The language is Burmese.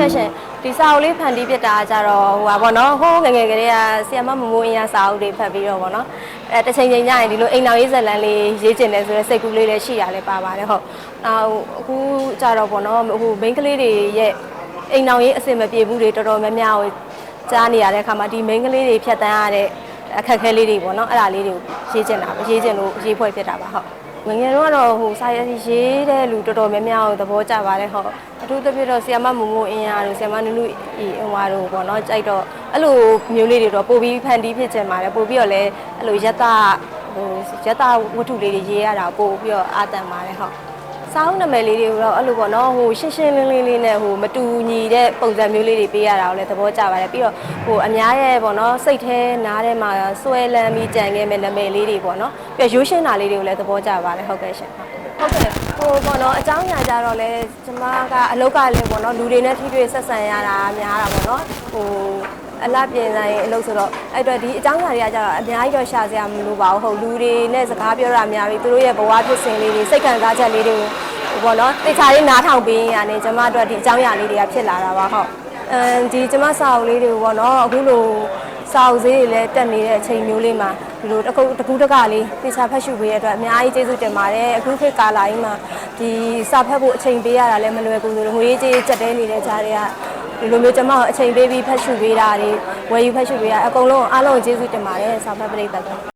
ကဲ့ရှင်ဒီစာအုပ်လေးဖန်တီးပြတာကကြတော့ဟိုပါဘောနော်ဟိုးငယ်ငယ်ကလေးကဆီယမမမိုးအင်းရစာအုပ်တွေဖတ်ပြီးတော့ဗောနော်အဲတစ်ချိန်ချိန်ညရင်ဒီလိုအိမ်တော်ရေးဇာတ်လမ်းလေးရေးကျင်တယ်ဆိုတော့စိတ်ကူးလေးလည်းရှိရလဲပါပါတယ်ဟုတ်နောက်အခုကြတော့ဗောနော်ဟိုမိန်းကလေးတွေရဲ့အိမ်တော်ရေးအဆင်မပြေဘူးတွေတော်တော်များများကိုကြားနေရတဲ့အခါမှာဒီမိန်းကလေးတွေဖြတ်တန်းရတဲ့အခက်အခဲလေးတွေဗောနော်အဲ့ဒါလေးတွေကိုရေးကျင်တာပါရေးကျင်လို့ရေးဖွဲ့ဖြစ်တာပါဟုတ် ငငယ်တော့ကတော့ဟိုစာရေးရေးတဲ့လူတော်တော်များများကိုသဘောကျပါတယ်ဟုတ်အထူးသဖြင့်တော့ဆီယမမမိုးအင်းရတို့ဆီယမနုနုဤအဝါတို့ပေါ့နော်ကြိုက်တော့အဲ့လိုမျိုးလေးတွေတော့ပို့ပြီးဖန်တီးဖြစ်ချင်ပါတယ်ပို့ပြီးတော့လည်းအဲ့လိုယတဟိုယတဝတ္ထုလေးတွေရေးရတာပို့ပြီးတော့အာတန်ပါတယ်ဟုတ် စောင်းနာမည်လေးတွေကိုတော့အဲ့လိုပေါ့နော်ဟိုရှင်းရှင်းလင်းလင်းလေးနဲ့ဟိုမတူညီတဲ့ပုံစံမျိုးလေးတွေပေးရတာကိုလည်းသဘောကျပါတယ်ပြီးတော့ဟိုအများရဲ့ပေါ့နော်စိတ်ထဲနားထဲမှာဆွဲလန်းပြီးကြံခဲ့မဲ့နာမည်လေးတွေပေါ့နော်ပြီးတော့ရိုးရှင်းတာလေးတွေကိုလည်းသဘောကျပါတယ်ဟုတ်ကဲ့ရှင်ဟုတ်ကဲ့ဟိုပေါ့နော်အကြောင်းညာကြတော့လဲကျမကအလောက်ကလည်းပေါ့နော်လူတွေနဲ့ထိတွေ့ဆက်ဆံရတာများတာပေါ့နော်ဟို အလားပြင်ဆိုင်အလုပ်ဆိုတော့အဲ့တော့ဒီအကြောင်းအရာတွေကကြတော့အများကြီးတော့ရှာစရာမလိုပါဘူးဟုတ်လူတွေနဲ့စကားပြောတာများပြီသူတို့ရဲ့ဘဝဖြစ်စဉ်လေးတွေစိတ်ခံစားချက်လေးတွေကိုဟိုပေါ့နော်တေချာလေးနားထောင်ပေးရင်ကနေကျမတို့ဒီအကြောင်းအရာလေးတွေကဖြစ်လာတာပါဟုတ်အဲဒီကျမစာအုပ်လေးတွေပေါ့နော်အခုလိုစာအုပ်ဈေးတွေလည်းတက်နေတဲ့အချိန်မျိုးလေးမှာဒီလိုတစ်ခုတစ်ခုတစ်ကလေးတေချာဖတ်ရှုပေးရတဲ့အတွက်အများကြီးကျေးဇူးတင်ပါတယ်အခုခေတ်ကာလကြီးမှာဒီစာဖတ်ဖို့အချိန်ပေးရတာလည်းမလွယ်ကူဘူးငွေကြေးကြက်တဲနေတဲ့ကြားတွေက ဒီလိုမျိုးကျွန်မတို့အချိန်ပေးပြီးဖတ်ရှုပေးတာတွေဝယ်ယူဖတ်ရှုပေးတာအကုန်လုံးအားလုံးကိုကျေးဇူးတင်ပါတယ်ဆောင်းဖတ်ပရိသတ်က